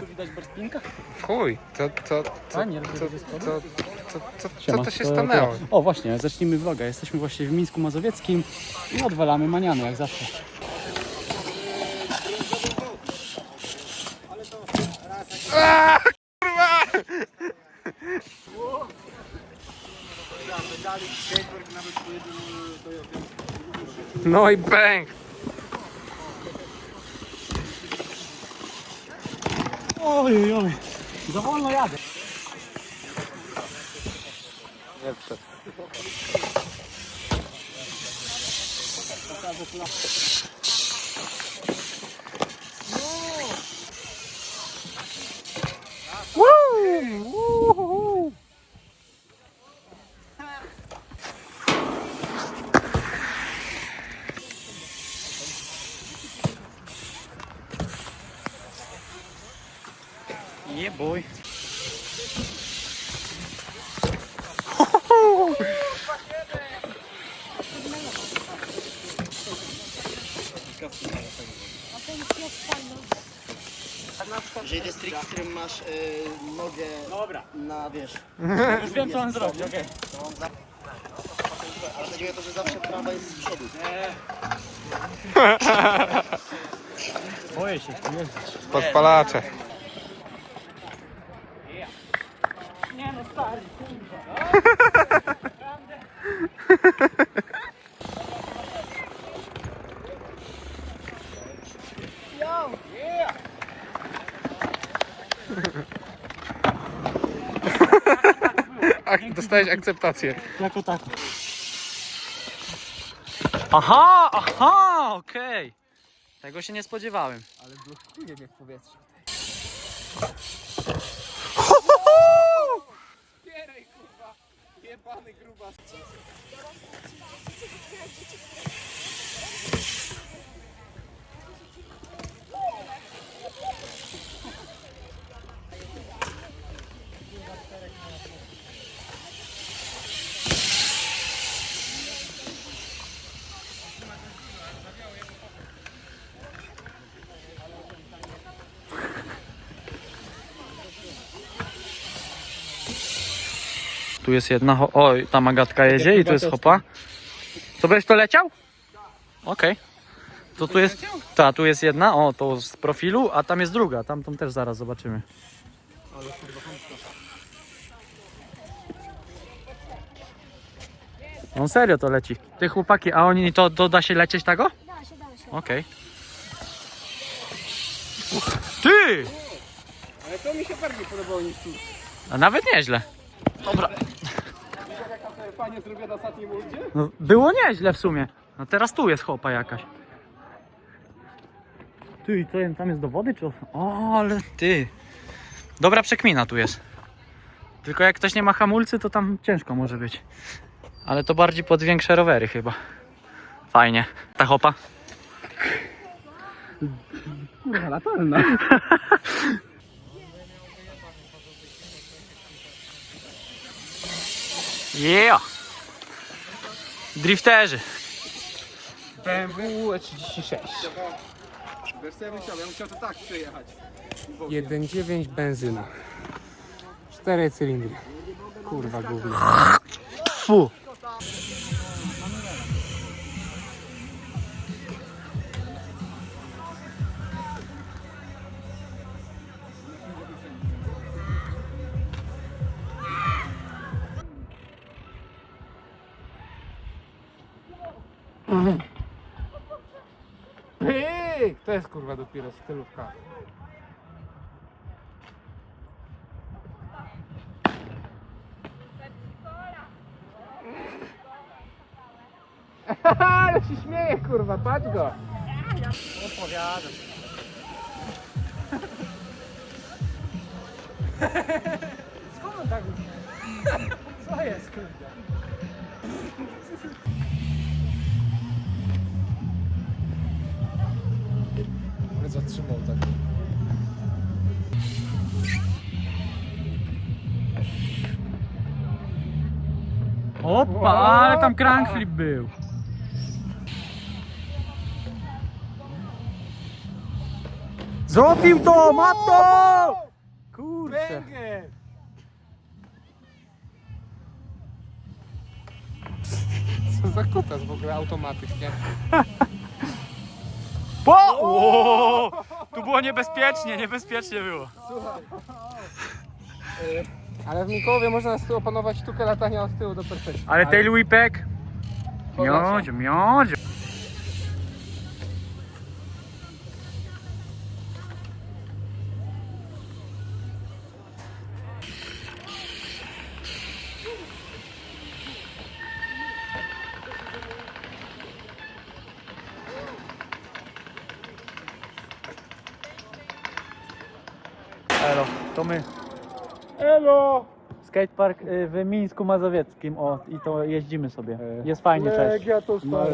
Tu widać Berspinka? Chuj, to, to, to, to, to, spodu? to, to, to, co Siema, to się stanęło? O właśnie, zacznijmy vloga. Jesteśmy właśnie w Mińsku Mazowieckim i odwalamy maniany jak zawsze. No i bang! Oj, oj. Za wolno jadę. Nie wszedł. Nie bój. Jeżeli to jest trik, w którym masz y, nogę Dobra. na, wiesz, Już wiem co on zrobi, okej. to on za... Ale chodzi o to, że zawsze prawa jest z przodu. Podpalacze. Ak- dostałeś akceptację. Jako tak. Aha, aha, okej. Tego się nie spodziewałem. Ale blokuje mnie w powietrzu. Bieraj kurwa, jebany grubas. Tu jest jedna, ho- oj, tam Agatka jedzie i tu jest hopa. Co będziesz to leciał? Okej. To tu jest, ta, tu jest jedna, o, to z profilu, a tam jest druga, tamtą też zaraz zobaczymy. On serio to leci. Ty chłopaki, a oni to, to da się lecieć tego? Da się, da się. Okej. Ty! Ale to mi się bardziej podobało niż tu. A nawet nieźle. Dobra. Fajnie zrobiona na ostatnim uldzie? No, było nieźle w sumie. No teraz tu jest chopa jakaś. Ty, i to tam jest do wody czy? O, ale ty. Dobra przekmina tu jest. Tylko jak ktoś nie ma hamulcy, to tam ciężko może być. Ale to bardziej pod większe rowery chyba. Fajnie. Ta chopa. Kurwa, latarna. Yeah! Drifterzy. BMW E36. Wiesz co ja bym chciał? Ja bym chciał to tak przejechać. 1.9 benzyna. 4 cylindry. Kurwa gówno. Fu. Pyk! To jest kurwa dopiero stylówka. Ale się śmieje kurwa, patrz go! Opowiadam. Skąd tak? Co jest kurde? Zatrzymał tak. Opa, ale tam crankflip był. Zrobił to! Ma to! Kurczę. Węgiel! Co za kutas w ogóle automatycznie. Po! O! Było niebezpiecznie, niebezpiecznie było. Ale w Mikołowie można opanować sztukę latania od tyłu do perfekcji. Ale whipek? Polecam. Miodzio, miodzio. Elo, to my. Elo! Skatepark y, w Mińsku Mazowieckim, o i to jeździmy sobie. Jest fajnie, cześć. Legia to No,